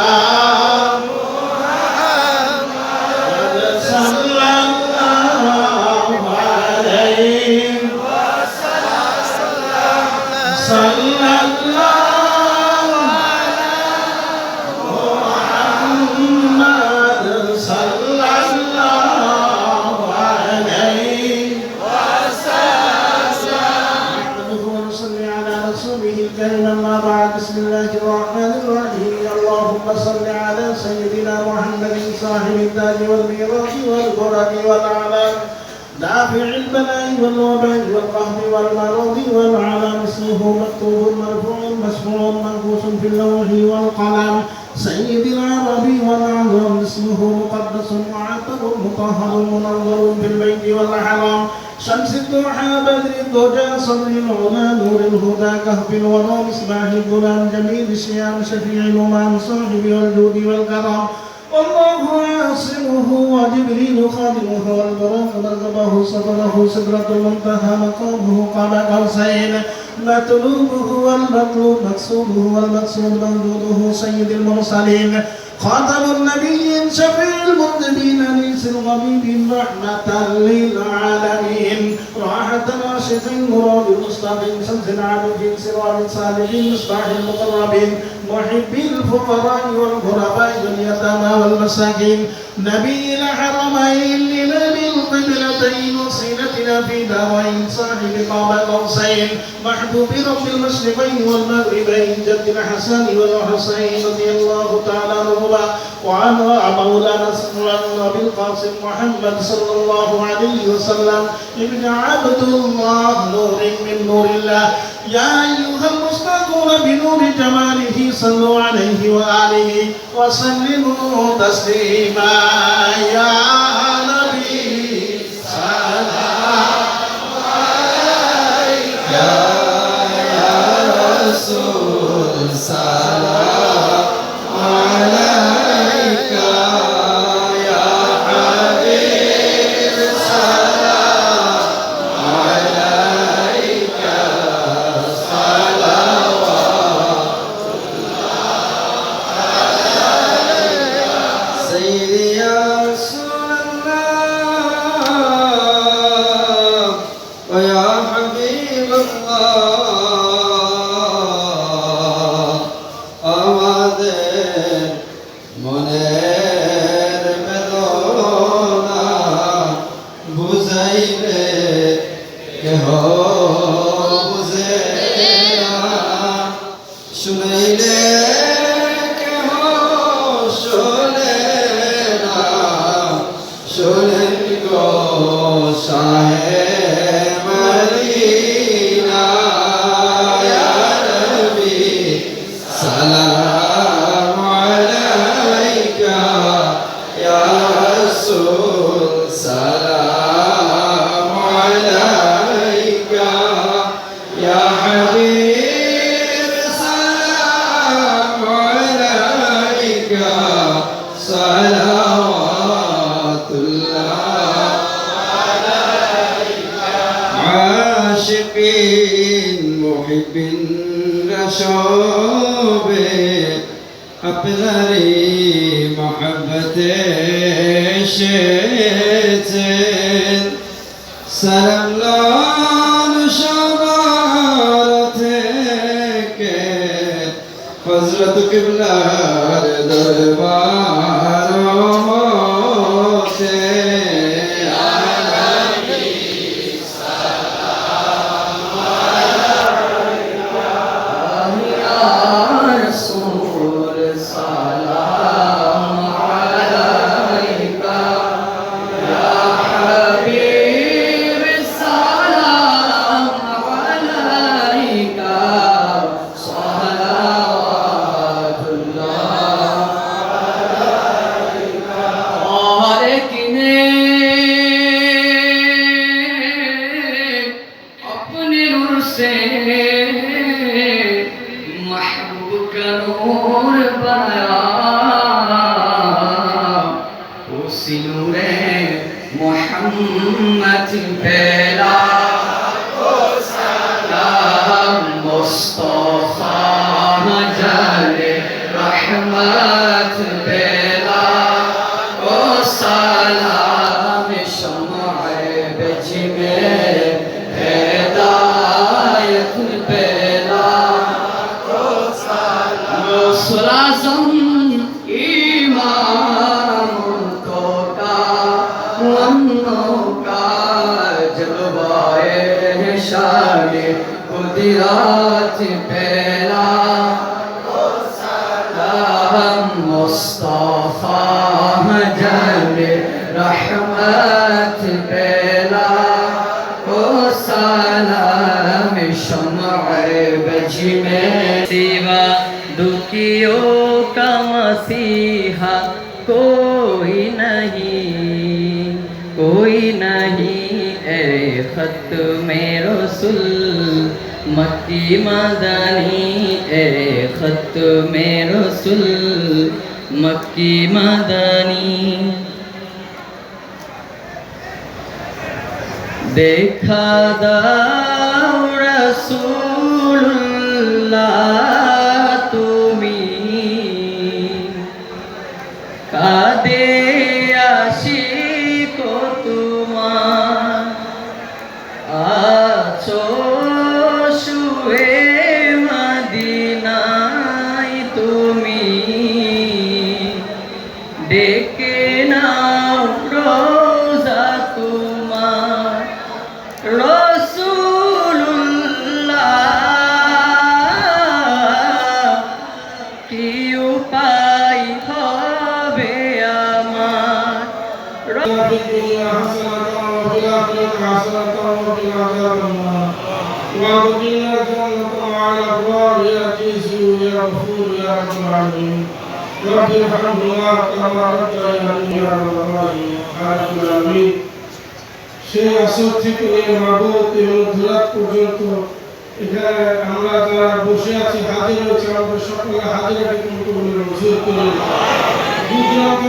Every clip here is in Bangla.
Canadá. سيدنا محمد صاحب التاج والميراث والبرد والأعلام دافع البلاء والوباء والقهر والمرض والعلام اسمه مكتوب مرفوع مسموع منقوص في اللوح والقلم. سيد العربي والعظم اسمه مقدس معطر مطهر منظر في البيت والحرام شمس الضحى بدر الضجى صدر العلا نور الهدى كهف الورى مصباح الظلام جميل الشيام شفيع الأمم صاحب الجود والكرم والله عاصمه وجبريل خادمه والبراق مركبه صدره سدرة المنتهى مقامه قاب قوسين. مطلوبه والمطلوب مقصوده والمقصود ممدوده سيد المرسلين. خاتم النبيين شفيع المذنبين انيس الغبيب رحمة للعالمين. راحة راشد مراد المستقيم شمس العارفين سراج صالحين مصباح المقربين. محب الفقراء والغرباء واليتامى والمساكين. نبي الحرمين لنبي القبلتين وصيلتنا في دارين صاحب قاب قوسين. محبوب رب المشرقين والمغربين جد الحسن والحسين رضي الله تعالى عنهما. وعن مولانا سيدنا بالقاسم محمد صلى الله عليه وسلم ابن عبد الله نور من نور الله. يا أيها المصطفون بنور جماله صلوا عليه وآله وسلموا تسليما يا বুঝাইলে কেহ? আশেপিন মহিপিন রসবে আপনারি মহবতে এসেছেন। সালাম লাল হজরত কিবলার দরবার نور سے محبوب کا نور بنا اسی نور قدرات بلا هم مستعد बजी में सिवा दुखियों का मसीहा कोई नहीं कोई नहीं ए खत में रसुल मक्की मदनी ए खत में रसुल मक्की मदनी দেখা দাও রসুল্লাহ وقنا عذاب النار وادخلنا جنة مع الأبرار يا عزيز يا غفور يا رب العالمين رب ارحمهما كما ربياني يا رب العالمين خالق العالمين সেই আসর থেকে এই মাবুত এবং ধুরাত পর্যন্ত এখানে আমরা যারা বসে আছি হাজির হয়েছে আমাদের সকলে হাজিরাকে কিন্তু মঞ্জুর করে দূরদূরান্ত থেকে যারা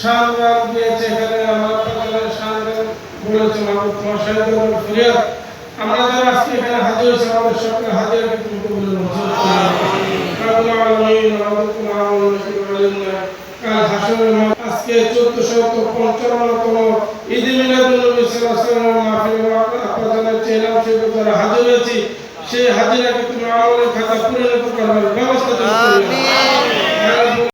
শান দিয়েছে এখানে আমার পাতালের শান বলেছে মাহবুব তোমার সাহেব ফরিয়াদ আমরা যারা আজকে এখানে হাজির হয়েছি আমাদের সকলে হাজির তুমি কবুল মঞ্জুর করে রব্বুল আলামিন আমাদের কোনো আমল নসিব করেন না কাল হাসরের মাঠ আজকে 1455তম ঈদ মিলাদুন সাল্লাল্লাহু আলাইহি ওয়াসাল্লাম মাহফিলে আপনাদের চেলাম সেই ব্যাপারে হাজির হয়েছি সেই হাজিরাকে তুমি আমলের খাতা পরিণত করবার ব্যবস্থা